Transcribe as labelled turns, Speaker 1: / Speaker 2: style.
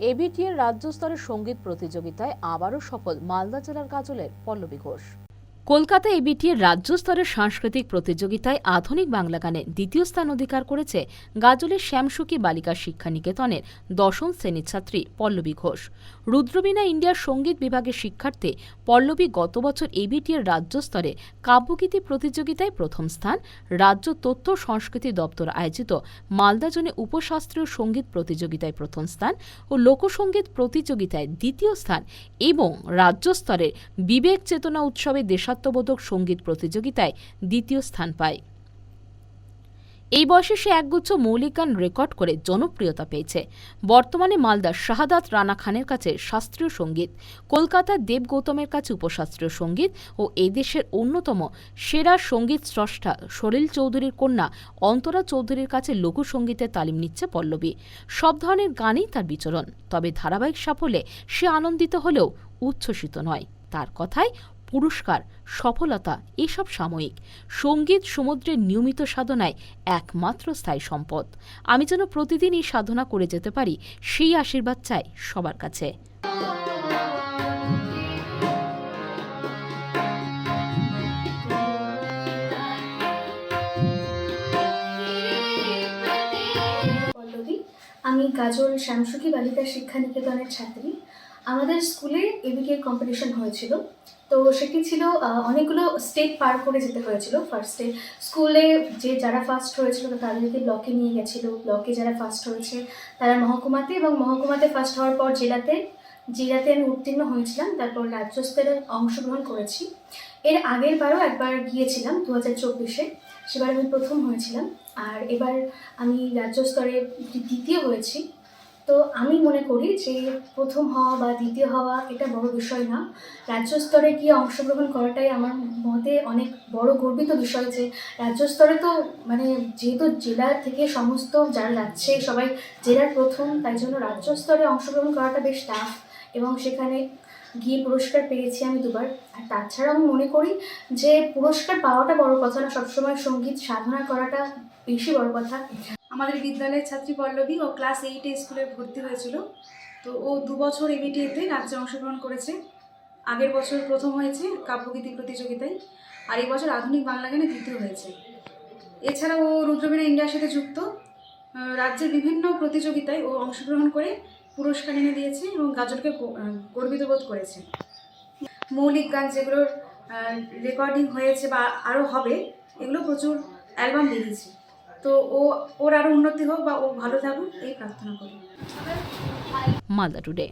Speaker 1: এবিটিএর রাজ্য স্তরের সংগীত প্রতিযোগিতায় আবারও সফল মালদা জেলার কাজলের পল্লবী ঘোষ। কলকাতা এবিটিএর রাজ্য স্তরের সাংস্কৃতিক প্রতিযোগিতায় আধুনিক বাংলা গানে দ্বিতীয় স্থান অধিকার করেছে গাজলের শ্যামসুখী বালিকা শিক্ষা নিকেতনের দশম শ্রেণির ছাত্রী পল্লবী ঘোষ। রুদ্রবীণা ইন্ডিয়ার সংগীত বিভাগের শিক্ষার্থী পল্লবী গত বছর এবিটিএর রাজ্য স্তরে কাব্যগীতি প্রতিযোগিতায় প্রথম স্থান, রাজ্য তথ্য সংস্কৃতি দপ্তর আয়োজিত মালদা জোনে উপশাস্ত্রীয় সংগীত প্রতিযোগিতায় প্রথম স্থান ও লোকসঙ্গীত প্রতিযোগিতায় দ্বিতীয় স্থান এবং রাজ্য স্তরের বিবেক চেতনা উৎসবে দেশাত্মবোধক সংগীত প্রতিযোগিতায় দ্বিতীয় স্থান পায়। এই বয়সে সে একগুচ্ছ মৌলিক গান রেকর্ড করে জনপ্রিয়তা পেয়েছে। বর্তমানে মালদার শাহাদাত রানা খানের কাছে শাস্ত্রীয় সংগীত, কলকাতার দেব গৌতমের কাছে উপশাস্ত্রীয় সংগীত ও এদেশের অন্যতম সেরা সংগীত স্রষ্টা সলিল চৌধুরীর কন্যা অন্তরা চৌধুরীর কাছে লোকসঙ্গীতের তালিম নিচ্ছে পল্লবী। সব ধরনের গানেই তার বিচরণ, তবে ধারাবাহিক সাফল্যে সে আনন্দিত হলেও উচ্ছ্বসিত নয়। তার কথায় পুরস্কার, সফলতা, এসব সাময়িক। সংগীত সমুদ্রের নিয়মিত সাধনায় একমাত্র স্থায়ী সম্পদ। আমি যেন প্রতিদিন এই সাধনা করে যেতে পারি, সেই আশীর্বাদ চাই সবার কাছে।
Speaker 2: আমি গাজল শ্যামসুখী বালিকা শিক্ষা নিকেতনের ছাত্রী। আমাদের স্কুলে এবিকে কম্পিটিশন হয়েছিল। তো সেটি ছিল অনেকগুলো স্টেট পার করে যেতে হয়েছিল। ফার্স্টে স্কুলে যে যারা ফার্স্ট হয়েছিল তাদেরকে ব্লকে নিয়ে গেছিল। ব্লকে যারা ফার্স্ট হয়েছে তারা মহকুমাতে এবং মহকুমাতে ফার্স্ট হওয়ার পর জেলাতে জেলাতে আমি উত্তীর্ণ হয়েছিলাম। তারপর রাজ্য স্তরে অংশগ্রহণ করেছি। এর আগের বারও একবার গিয়েছিলাম দু হাজার চব্বিশে। সেবার আমি প্রথম হয়েছিলাম। আর এবার আমি রাজ্য স্তরে দ্বিতীয় হয়েছি। তো আমি মনে করি যে প্রথম হওয়া বা দ্বিতীয় হওয়া এটা বড় বিষয় না। রাজ্য স্তরে গিয়ে অংশগ্রহণ করাটাই আমার মতে অনেক বড় গর্বিত বিষয় যে রাজ্য স্তরে তো মানে যেহেতু জেলা থেকে সমস্ত যারা যাচ্ছে সবাই জেলার প্রথম, তাই জন্য রাজ্য স্তরে অংশগ্রহণ করাটা বেশ টাফ এবং সেখানে গিয়ে পুরস্কার পেয়েছি আমি দুবার। আর তাছাড়াও আমি মনে করি যে পুরস্কার পাওয়াটা বড় কথা না, সবসময় সংগীত সাধনা করাটা বেশি বড় কথা।
Speaker 3: আমাদের বিদ্যালয়ের ছাত্রী পল্লবী, ও ক্লাস এইটে স্কুলে ভর্তি হয়েছিল। তো ও দু বছর এবিটিএতে রাজ্যে অংশগ্রহণ করেছে। আগের বছর প্রথম হয়েছে কাব্যগীতি প্রতিযোগিতায়, আর এই বছর আধুনিক বাংলা গানে দ্বিতীয় হয়েছে। এছাড়া ও রুদ্রবীণা ইন্ডিয়ার সাথে যুক্ত। রাজ্যের বিভিন্ন প্রতিযোগিতায় ও অংশগ্রহণ করে পুরস্কার এনে দিয়েছে এবং গাজলকে গর্বিত বোধ করেছে। মৌলিক গান যেগুলোর রেকর্ডিং হয়েছে বা আরও হবে, এগুলো প্রচুর অ্যালবাম বেরিয়েছে। তো ও, ওর আরও উন্নতি হোক বা ও ভালো থাকুক, এই প্রার্থনা করি।
Speaker 1: মালদা টুডে।